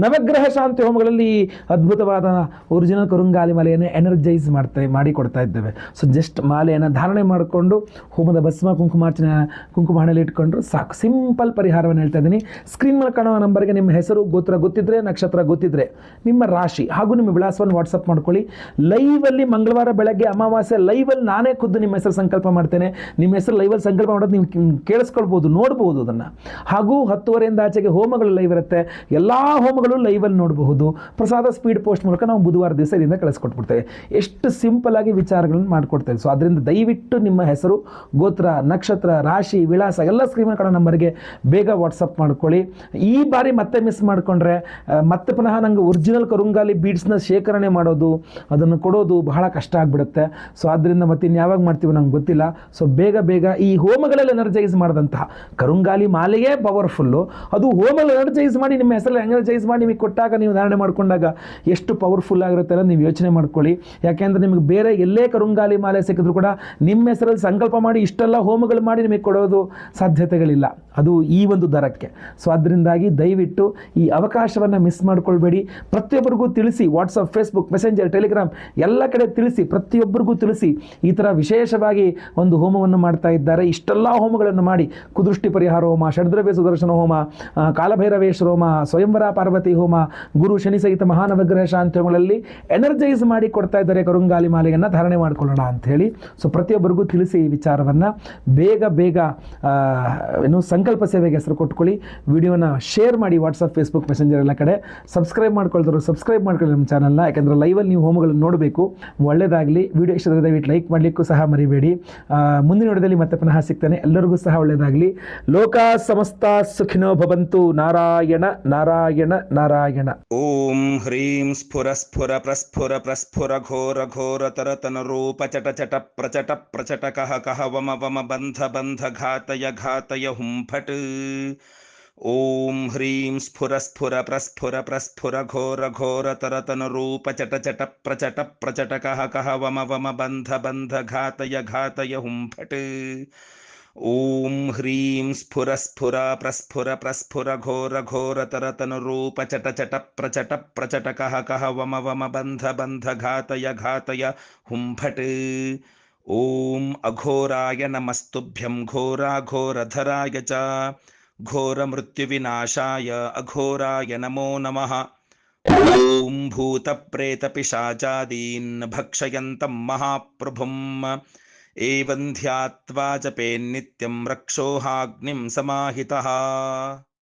ನವಗ್ರಹ ಶಾಂತಿ ಹೋಮಗಳಲ್ಲಿ ಅದ್ಭುತವಾದ ಒರಿಜಿನಲ್ ಕರುಂಗಾಲಿ ಮಾಲೆಯನ್ನು ಎನರ್ಜೈಸ್ ಮಾಡ್ತಾ ಮಾಡಿ ಕೊಡ್ತಾ ಇದ್ದೇವೆ. ಸೊ ಜಸ್ಟ್ ಮಾಲೆಯನ್ನು ಧಾರಣೆ ಮಾಡಿಕೊಂಡು ಹೋಮದ ಭಸ್ಮ ಕುಂಕುಮಾರ್ಚನೆ ಕುಂಕುಮ ಹಣೆಯಲ್ಲಿ ಇಟ್ಕೊಂಡ್ರು ಸಾಕು. ಸಿಂಪಲ್ ಪರಿಹಾರವನ್ನು ಹೇಳ್ತಾ ಇದ್ದೀನಿ. ಸ್ಕ್ರೀನ್ ಮೇಲೆ ಕಾಣುವ ನಂಬರ್ಗೆ ನಿಮ್ಮ ಹೆಸರು, ಗೋತ್ರ ಗೊತ್ತಿದ್ರೆ, ನಕ್ಷತ್ರ ಗೊತ್ತಿದ್ರೆ ನಿಮ್ಮ ರಾಶಿ ಹಾಗೂ ನಿಮ್ಮ ವಿಳಾಸವನ್ನು ವಾಟ್ಸಪ್ ಮಾಡ್ಕೊಳ್ಳಿ. ಲೈವಲ್ಲಿ ಮಂಗಳವಾರ ಬೆಳಗ್ಗೆ ಅಮಾವಾಸ್ಯೆ ಲೈವಲ್ಲಿ ನಾನೇ ಖುದ್ದು ನಿಮ್ಮ ಹೆಸರು ಸಂಕಲ್ಪ ಮಾಡ್ತೇನೆ. ನಿಮ್ಮ ಹೆಸರು ಲೈವಲ್ಲಿ ಸಂಕಲ್ಪ ಮಾಡೋದು ನೀವು ಕೇಳಿಸ್ಕೊಳ್ಬೋದು, ನೋಡ್ಬೋದು ಅದನ್ನು. ಹಾಗೂ ಹತ್ತುವರೆಯಿಂದ ಆಚೆಗೆ ಹೋಮಗಳು ಲೈವ್ ಇರುತ್ತೆ. ಎಲ್ಲ ಹೋಮಗಳು ಲೈವಲ್ಲಿ ನೋಡಬಹುದು. ಪ್ರಸಾದ ಸ್ಪೀಡ್ ಪೋಸ್ಟ್ ಮೂಲಕ ನಾವು ಬುಧವಾರ ದಿವಸ ಇದರಿಂದ ಕಳಿಸ್ಕೊಟ್ಬಿಡ್ತೇವೆ. ಎಷ್ಟು ಸಿಂಪಲ್ ಆಗಿ ವಿಚಾರಗಳನ್ನು ಮಾಡಿಕೊಡ್ತೇವೆ ಸೊ ಅದರಿಂದ ದಯವಿಟ್ಟು ನಿಮ್ಮ ಹೆಸರು, ಗೋತ್ರ, ನಕ್ಷತ್ರ, ರಾಶಿ, ವಿಳಾಸ ಎಲ್ಲ ಸ್ಕ್ರೀನ್ ಕಾಣೋ ನಂಬರ್ಗೆ ಬೇಗ ವಾಟ್ಸಪ್ ಮಾಡ್ಕೊಳ್ಳಿ. ಈ ಬಾರಿ ಮತ್ತೆ ಮಿಸ್ ಮಾಡಿಕೊಂಡ್ರೆ ಮತ್ತೆ ಪುನಃ ನಂಗೆ ಒರಿಜಿನಲ್ ಕರುಂಗಾಲಿ ಬೀಡ್ಸ್ನ ಶೇಖರಣೆ ಮಾಡೋದು, ಅದನ್ನು ಕೊಡೋದು ಬಹಳ ಕಷ್ಟ ಆಗಿಬಿಡುತ್ತೆ. ಸೊ ಆದ್ದರಿಂದ ಮತ್ತೆ ಇನ್ನು ಯಾವಾಗ ಮಾಡ್ತೀವಿ ನಂಗೆ ಗೊತ್ತಿಲ್ಲ. ಸೊ ಬೇಗ ಬೇಗ ಈ ಹೋಮಗಳಲ್ಲಿ ಎನರ್ಜೈಸ್ ಮಾಡಿದಂತಹ ಕರುಂಗಾಲಿ ಮಾಲೆಯೇ ಪವರ್ಫುಲ್ಲು ಅದು ಹೋಮಲ್ಲಿ ಎನರ್ಜೈಸ್ ಮಾಡಿ ನಿಮ್ಮ ಹೆಸರಲ್ಲಿ ಎನರ್ಜೈಸ್ ಮಾಡಿ ನಿಮಗೆ ಕೊಟ್ಟಾಗ ನೀವು ಧಾರಣೆ ಮಾಡ್ಕೊಂಡಾಗ ಎಷ್ಟು ಪವರ್ಫುಲ್ ಆಗಿರುತ್ತೆ ಅಂತ ನೀವು ಯೋಚನೆ ಮಾಡ್ಕೊಳ್ಳಿ. ಯಾಕೆಂದರೆ ನಿಮಗೆ ಬೇರೆ ಎಲ್ಲೇ ಕರುಂಗಾಲಿ ಮಾಲೆ ಸಿಕ್ಕಿದ್ರು ಕೂಡ ನಿಮ್ಮ ಹೆಸರಲ್ಲಿ ಸಂಕಲ್ಪ ಮಾಡಿ ಇಷ್ಟೆಲ್ಲ ಹೋಮಗಳು ಮಾಡಿ ನಿಮಗೆ ಕೊಡೋದು ಸಾಧ್ಯತೆಗಳಿಲ್ಲ. ಅದು ಈ ಒಂದು ದರಕ್ಕೆ. ಸೊ ಅದರಿಂದಾಗಿ ದಯವಿಟ್ಟು ಈ ಅವಕಾಶವನ್ನು ಮಿಸ್ ಮಾಡ್ಕೊಳ್ಬೇಡಿ. ಪ್ರತಿಯೊಬ್ಬರಿಗೂ ತಿಳಿಸಿ ವಾಟ್ಸಪ್ ಫೇಸ್ಬುಕ್ ಮೆಸೆಂಜರ್ ಟೆಲಿಗ್ರಾಮ್ ಎಲ್ಲ ಕಡೆ ತಿಳಿಸಿ, ಪ್ರತಿಯೊಬ್ಬರಿಗೂ ತಿಳಿಸಿ ಈ ಥರ ವಿಶೇಷವಾಗಿ ಒಂದು ಹೋಮವನ್ನು ಮಾಡ್ತಾ ಇದ್ದಾರೆ. ಇಷ್ಟೆಲ್ಲ ಹೋಮಗಳನ್ನು ಮಾಡಿ ಕುದೃಷ್ಟಿ ಪರಿಹಾರ ಹೋಮ ಷಡ್ರವ್ಯ ಸುದರ್ಶನ ಹೋಮ ಕಾಲಭೈರವೇಶ್ವರ ಹೋಮ, ಸ್ವಯಂವರ ಪಾರ್ವತಿ ಹೋಮ, ಗುರು ಶನಿ ಸಹಿತ ಮಹಾನವಗ್ರಹ ಶಾಂತಿ ಹೋಮಗಳಲ್ಲಿ ಎನರ್ಜೈಸ್ ಮಾಡಿ ಕೊಡ್ತಾ ಇದ್ದಾರೆ ಕರುಂಗಾಲಿ ಮಾಲೆಯನ್ನು ಧಾರಣೆ ಮಾಡಿಕೊಳ್ಳೋಣ ಅಂತ ಹೇಳಿ. ಸೊ ಪ್ರತಿಯೊಬ್ಬರಿಗೂ ತಿಳಿಸಿ ಈ ವಿಚಾರವನ್ನು. ಬೇಗ ಬೇಗ ಏನು ಸಂಕಲ್ಪ ಸೇವೆಗೆ ಹೆಸರು ಕೊಟ್ಕೊಳ್ಳಿ. ವಿಡಿಯೋನ ಶೇರ್ ಮಾಡಿ ವಾಟ್ಸಪ್ ಫೇಸ್ಬುಕ್ ಮೆಸೆಂಜರ್ ಎಲ್ಲ ಕಡೆ. ಸಬ್ಸ್ಕ್ರೈಬ್ ಮಾಡ್ಕೊಳ್ತಾರೆ ಸಬ್ಸ್ಕ್ರೈಬ್ ಮಾಡ್ಕೊಳ್ಳಿ ನಮ್ಮ ಚಾನಲ್ನ ಯಾಕೆಂದರೆ ಲೈವಲ್ಲಿ ನೀವು ಹೋಮಗಳನ್ನು ನೋಡಬೇಕು. ಒಳ್ಳೆಯದಾಗಲಿ ವಿಡಿಯೋ ಇಷ್ಟ ದಯವಿಟ್ಟು ಲೈಕ್ ಮಾಡಲಿಕ್ಕೂ ಸಹ ಮರಿಬೇಡಿ. ಮುಂದಿನ ವಿಡಿಯೋದಲ್ಲಿ ಮತ್ತೆ ಪುನಃ ಸಿಗ್ತಾನೆ. ಎಲ್ಲರಿಗೂ ಸಹ ಒಳ್ಳೆಯದಾಗಲಿ ಲೋಕ ಸಮಸ್ತ ಸುಖಿನೋ ಭವಂತು. ನಾರಾಯಣ ನಾರಾಯಣ ನಾರಾಯಣ. ॐ ह्रीं स्फुर स्फुर प्रस्फुर प्रस्फुर घोर घोर तरतन रूप चट चट प्रचट प्रचट कह कह वम वम बन्ध बन्ध घातय घातय हुं फट् ॐ ह्रीं स्फुर स्फुर प्रस्फुर प्रस्फुर घोर घोर तरतन रूप चट चट प्रचट प्रचट कह कह वम वम बन्ध बन्ध घातय घातय हुं फट् ॐ ह्रीं स्फुर स्फुर प्रस्फुर प्रस्फुर घोर घोर तरतन रूप चट चट प्रचट प्रचट कह कह वम वम बन्ध बन्ध घातय घातय हुं फट् ॐ अघोराय नमस्तुभ्यं घोराघोरधराय च घोरमृत्युविनाशाय अघोराय नमो नमः ॐ भूतप्रेतपिशाचादीन् भक्षयन्तं महाप्रभुम् एवं ध्यात्वा जपेन्नित्यं रक्षोहाग्निं समाहितः